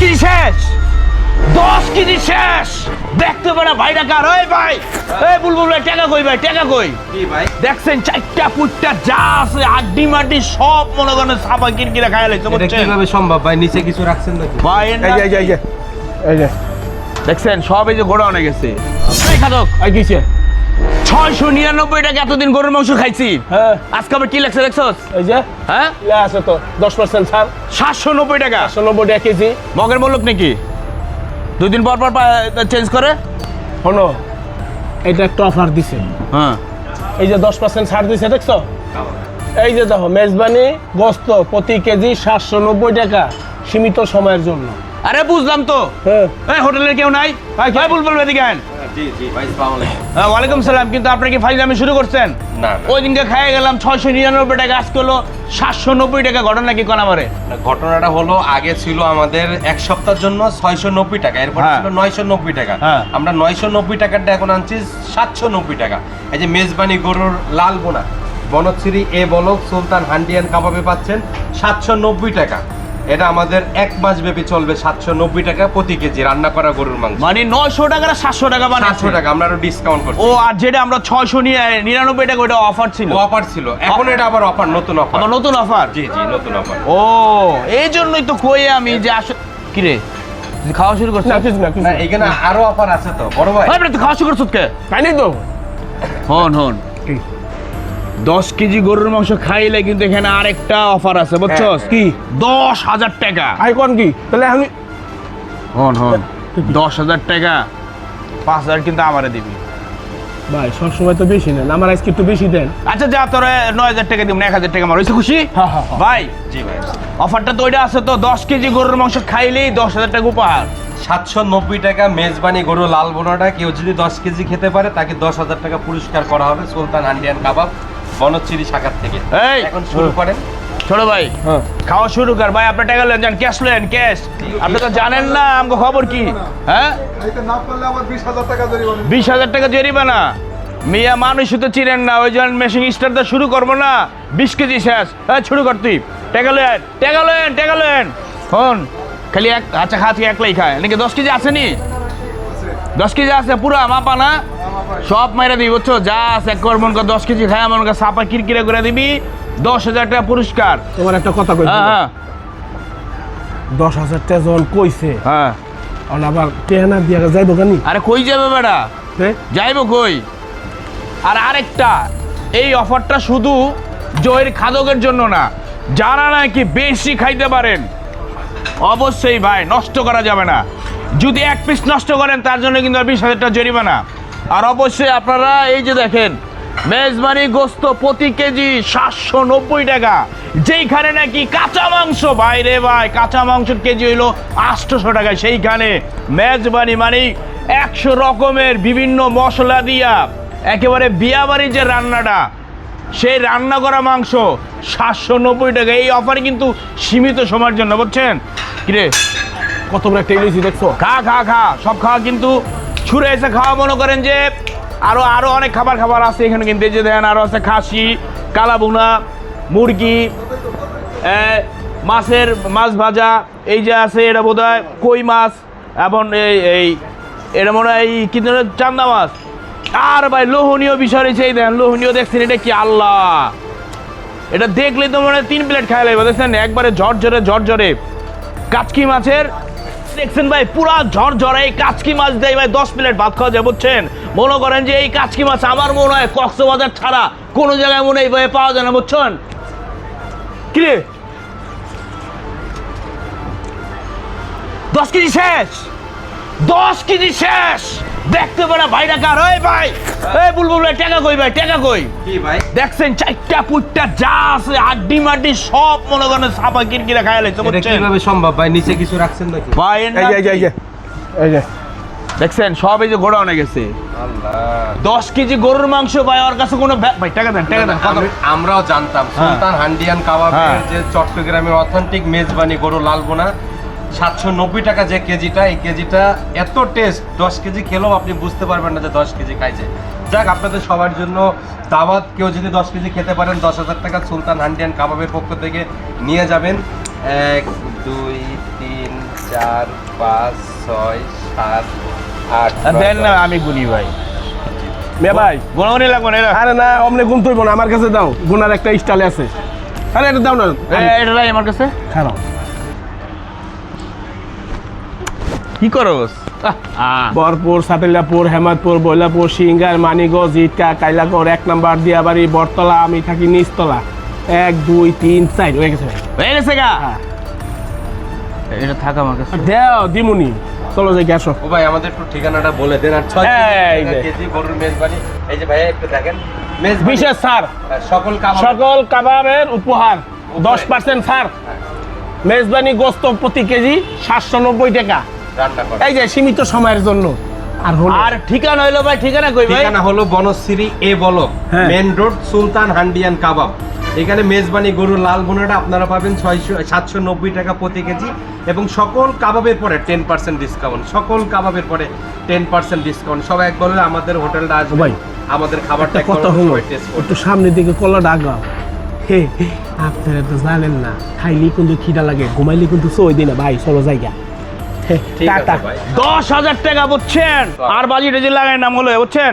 KG শেষ। দশ KG শেষ। দেখতে পারে ভাইটা কার? ওই ভাই এই বুলবুল ভাই টাকা কই ভাই টাকা কই? কি ভাই? দেখছেন চারটা পুটটা যা আছে আড্ডি মাড্ডি সব মনে করেন সাপা কিরকিরা খাইয়া লাইছে এটা বুঝছেন? কীভাবে সম্ভব ভাই? নিচে কিছু রাখছেন নাকি? ভাই এই যে এই যে এই যে দেখছেন সব এই যে গোডাউনে গেছে। এই খাদক এই কিছে ছয়শো নিরানব্বই টাকা এতদিন গরুর মাংস খাইছি। হ্যাঁ। আজকে আবার কি লাগছে দেখছস? এই যে? হ্যাঁ? আছে তো দশ পার্সেন্ট ছাড়। সাতশো নব্বই টাকা। একশো নব্বই টাকা কেজি। মগের মূল্য নাকি? দুই দিন পর পর চেঞ্জ করে? শোনো এটা একটা অফার দিছে। হ্যাঁ। এই যে দশ পার্সেন্ট ছাড় দিছে দেখছ? এই যে দেখো মেজবানি গোস্ত প্রতি কেজি সাতশো নব্বই টাকা সীমিত সময়ের জন্য। আরে বুঝলাম তো। হ্যাঁ। হোটেলের কেউ নাই? বুলবুল আইন। জি জি ভাই হ্যাঁ, ওয়ালাইকুম সালাম কিন্তু আপনি কি ফাইজামি শুরু করছেন? না ওই দিনকে খাইয়ে গেলাম ছয়শো নিরানব্বই টাকা আজকে হলো সাতশো নব্বই টাকা ঘটনা কি কোন আমারে? ঘটনাটা হলো আগে ছিল আমাদের এক সপ্তাহের জন্য ছয়শো নব্বই টাকা এরপর হ্যাঁ। ছিল নয়শো নব্বই টাকা। হ্যাঁ। আমরা নয়শো নব্বই টাকাটা এখন আনছি সাতশো নব্বই টাকা। এই যে মেজবানি গরুর লাল বোনা বনশ্রী এ বলক সুলতান হান্ডিয়ান কাবাবে পাচ্ছেন সাতশো নব্বই টাকা। এটা আমাদের এক মাস ব্যাপী চলবে সাতশো নব্বই টাকা প্রতি কেজি রান্না করা গরুর মাংস। মানে নয়শো টাকা না সাতশো টাকা বানাচ্ছে সাতশো টাকা আমরা আরও ডিসকাউন্ট করছি। ও আর যেটা আমরা ছয়শো নিরানব্বই টাকা ওটা অফার ছিল। অফার ছিল। এখন এটা আবার অফার নতুন অফার আমার নতুন অফার জি জি নতুন অফার ও এই জন্যই তো কই আমি যে আসলে কিরে? খাওয়া শুরু করছিস? না কিছু না না না। এখানে আরও অফার আছে তো বড় ভাই। ভাই তুই খাওয়া শুরু করছিস কে? খাইনি তো। হন হন। কি? দশ কেজি গরুর মাংস খাইলে কিন্তু এখানে আরেকটা অফার আছে বুঝছস? কি? দশ হাজার টাকা। আই কোন কি? তাহলে আমি হন হন। দশ হাজার টাকা পাঁচ হাজার কিন্তু আমারে দিবি। ভাই সবসময় তো বেশি নেন আমার আজকে একটু বেশি দেন। আচ্ছা যা তোরে নয় হাজার টাকা দিব না এক হাজার টাকা আমার হয়েছে খুশি? হ্যাঁ, হ্যাঁ, হ্যাঁ। ভাই জি ভাই। অফারটা তো ওইটা আছে তো দশ কেজি গরুর মাংস খাইলেই দশ হাজার টাকা উপহার। সাতশো নব্বই টাকা মেজবানি গরু লাল বোনাটা কেউ যদি দশ কেজি খেতে পারে তাকে দশ হাজার টাকা পুরস্কার করা হবে সুলতান হান্ডিয়ান কাবাব। বনচ্চিরি শাখার থেকে। এই! এখন শুরু করেন। ছোট ভাই হ্যাঁ। খাওয়া শুরু কর। ভাই আপনার টাকা লেন যান ক্যাশ লেন ক্যাশ আপনি তো জানেন না আমাকে খবর কি? হ্যাঁ? বিশ হাজার টাকা জরিমানা বিশ হাজার টাকা জরিমানা। মিয়া মানুষ তো চিনেন না ওই জন্য মেশিন স্টার্টটা শুরু করব না। বিশ কেজি শেষ। হ্যাঁ শুরু কর তুই। টাকা লেন টাকা লেন টাকা লেন। হন খালি এক আচ্ছা খাচ্ছি একলাই খায়? নাকি দশ কেজি আসেনি দশ কেজি আছে পুরো মাপা না? সব মাইরা দিবি বুঝছ? যা আছে এক কর মন কর দশ কেজি খায় মন কর সাপা কিরকিরে করে দিবি দশ হাজার টাকা পুরস্কার। তোমার একটা কথা কই হ্যাঁ হ্যাঁ। দশ হাজার টাকা যখন কইছে হ্যাঁ। আবার টেহানা দিয়া যাইব কানি? আরে কই যাবে বেটা? যাইব কই? আর আরেকটা এই অফারটা শুধু জয়ের খাদকের জন্য না যারা নাকি বেশি খাইতে পারেন অবশ্যই ভাই নষ্ট করা যাবে না। যদি এক পিস নষ্ট করেন, তার জন্য কিন্তু বিশ হাজার টাকা জরিমানা। আর অবশ্যই আপনারা এই যে দেখেন, মেজবানি গোস্ত প্রতি কেজি সাতশো নব্বই টাকা। যেইখানে নাকি কাঁচা মাংস, ভাই রে ভাই, কাঁচা মাংসের কেজি হইল আটশোশো টাকা। সেইখানে মেজবানি মানে একশো রকমের বিভিন্ন মশলা দিয়া একেবারে বিয়াবাড়ির যে রান্নাটা, সেই রান্না করা মাংস সাতশো নব্বই টাকা। এই অফার কিন্তু সীমিত সময়ের জন্য, বুঝছেন? কিরে কত বড় একটা ইলিশি দেখছ? খা খা খা। সব খাওয়া কিন্তু ছুঁড়ে এসে খাওয়া। মনে করেন যে আরও আরও অনেক খাবার খাবার আছে এখানে কিন্তু। যে দেখেন, আরও আছে খাসি কালাবুনা মুরগি মাছের মাছ ভাজা, এই যে আছে এটা বোধ কই মাছ, এবং এই এই, এটা মনে হয় এই কি চান্দা মাছ। আর ভাই, লোহনীয় বিষয় রয়েছে। এই দেখেন, লোহনীয় দেখছেন, এটা কি আল্লাহ। এটা দেখলে তো মনে হয় তিন প্লেট খাই লাগবে দেখছেন, একবারে ঝরঝরে ঝরঝরে। কাচকি মাছের দেখছেন ভাই, পুরা ঝরঝরে এই কাচকি মাছ দেয় ভাই দশ প্লেট ভাত খাওয়া যায়, বুঝছেন? মনে করেন যে এই কাচকি মাছ আমার মনে হয় কক্সবাজার ছাড়া কোনো জায়গায় মনে এইভাবে পাওয়া যায় না, বুঝছেন? কিরে? দশ কেজি শেষ! দশ কেজি শেষ! দেখতে পারে ভাইটা কার ওই ভাই। এই বুলবুল ভাই টাকা কই ভাই টাকা কই? কি ভাই? দেখছেন চারটা পুটটা যা আছে আড্ডি মাড্ডি সব মনে করেন সাপা কিরকিরা খাইয়া লাইছে বুঝছেন? কীভাবে সম্ভব ভাই? নিচে কিছু রাখছেন নাকি? ভাই এই যে এই যে এই যে। এই দেখছেন সব এই যে গোডাউনে গেছে। দশ কেজি গরুর মাংস ভাই ওর কাছে কোনো ভাই টাকা দেন টাকা দেন আমরাও জানতাম। সুলতান হান্ডিয়ান কাবাবের হ্যাঁ। যে চট্টগ্রামের অথেন্টিক মেজবানি গরু লালবোনা সাতশো নব্বই টাকা যে কেজিটা এই কেজিটা এত টেস্ট দশ কেজি খেলেও আপনি বুঝতে পারবেন না যে দশ কেজি খাইছে। যাক আপনাদের সবার জন্য দাওয়াত কেউ যদি দশ কেজি খেতে পারেন দশ হাজার টাকা সুলতান হান্ডিয়ান কাবাবের পক্ষ থেকে নিয়ে যাবেন। এক দুই তিন চার পাঁচ ছয় সাত আট দেন না আমি গুনি ভাই। মে ভাই। লাগবো না আরে না অমনে গুণ তুইব না আমার কাছে দাও। গুনার একটা স্টাইল আছে। আরে এটা দাও না। এটা লাই আমার কাছে। খারাপ কি করস বরপুর সাতিল্লাপুর হেমাদপুর বৈলাপুর সিঙ্গার মানিগঞ্জ ইটকা কাইলাকর এক নাম্বার দিয়াবাড়ি বটতলা আমি থাকি নিচতলা। এক দুই তিন চার হয়ে গেছে হয়ে গেছে গা? হ্যাঁ। এটা থাক আমার কাছে। দেও দিমুনি। চলো যাই গ্যাসো ও ভাই আমাদের একটু ঠিকানাটা বলে দেন আর ছয় কেজি গরুর মেজবানি এই যে ভাইয়া একটু দেখেন। মেজবানি বিশেষ স্যার সকল কাবাব সকল কাবাবের উপহার। দশ পার্সেন্ট ছাড় মেজবানি গোস্ত প্রতি কেজি সাতশো নব্বই টাকা। এই যে সীমিত সময়ের জন্য। আর হলো? আর ঠিকানা হইল ভাই ঠিকানা কই ভাই? ঠিকানা হলো বনশ্রী এ বলক হ্যাঁ। মেন রোড সুলতান হান্ডিয়ান কাবাব। এখানে মেজবানি গরুর লাল বোনাটা আপনারা পাবেন ছয়শো সাতশো নব্বই টাকা প্রতি কেজি এবং সকল কাবাবের পরে টেন পার্সেন্ট ডিসকাউন্ট সকল কাবাবের পরে টেন পার্সেন্ট ডিসকাউন্ট সবাই এক বলে আমাদের হোটেলটা আসবে ভাই, আমাদের খাবারটা কথা হলো একটু সামনের দিকে আগাও হে আপনারা তো জানেন না খাইলি কিন্তু খিদা লাগে ঘুমাইলি কিন্তু সই দিনা ভাই চলো জায়গা টাটা। দশ হাজার টাকা বুঝছেন? আর বাজি টাজি লাগাই নাম হলো বুঝছেন?